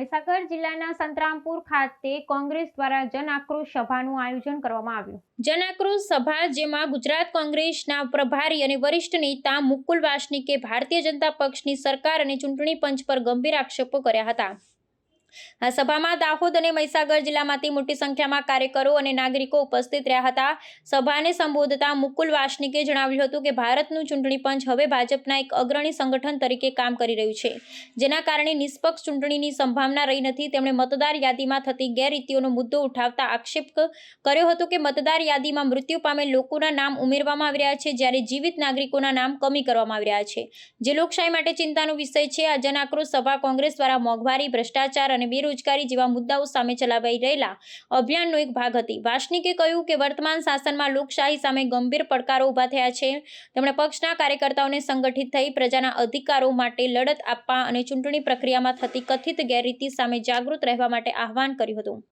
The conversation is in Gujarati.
મહીસાગર જિલ્લાના સંતરામપુર ખાતે કોંગ્રેસ દ્વારા જન આક્રોશ સભાનું આયોજન કરવામાં આવ્યું. જન આક્રોશ સભા, જેમાં ગુજરાત કોંગ્રેસના પ્રભારી અને વરિષ્ઠ નેતા મુકુલ વાસનિકે ભારતીય જનતા પક્ષની સરકાર અને ચૂંટણી પંચ પર ગંભીર આક્ષેપો કર્યા હતા. આ સભામાં દાહોદ અને મહીસાગર જિલ્લામાંથી મોટી સંખ્યામાં કાર્યકરો અને નાગરિકો ઉપસ્થિત રહ્યા હતા. સભાને સંબોધતા મુકુલ વાસનિકે જણાવ્યું હતું કે, ભારતનું ચૂંટણી પંચ હવે ભાજપના એક અગ્રણી સંગઠન તરીકે કામ કરી રહ્યું છે. જેના કારણે નિષ્પક્ષ ચૂંટણીની સંભાવના રહી નથી. તેમણે મતદાર યાદીમાં થતી ગેરરીતિઓનો મુદ્દો ઉઠાવતા આક્ષેપ કર્યો હતો કે, મતદાર યાદીમાં મૃત્યુ પામેલ લોકોના નામ ઉમેરવામાં આવી રહ્યા છે, જ્યારે જીવિત નાગરિકોના નામ કમી કરવામાં આવી રહ્યા છે. જે લોકશાહી માટે ચિંતાનો વિષય છે. આ જન સભા કોંગ્રેસ દ્વારા મોંઘવારી, ભ્રષ્ટાચાર અને બેરોજગારી જેવા મુદ્દાઓ સામે ચલાવાઈ રહેલા અભિયાનનો એક ભાગ હતી. વાસનિકે કહ્યું કે વર્તમાન શાસનમાં લોકશાહી સામે ગંભીર પડકારો ઊભા થયા છે. તેમણે પક્ષના કાર્યકર્તાઓને સંગઠિત થઈ પ્રજાના અધિકારો માટે લડત આપવા અને ચૂંટણી પ્રક્રિયામાં થતી કથિત ગેરરીતિ સામે જાગૃત રહેવા માટે આહવાન કર્યું હતું.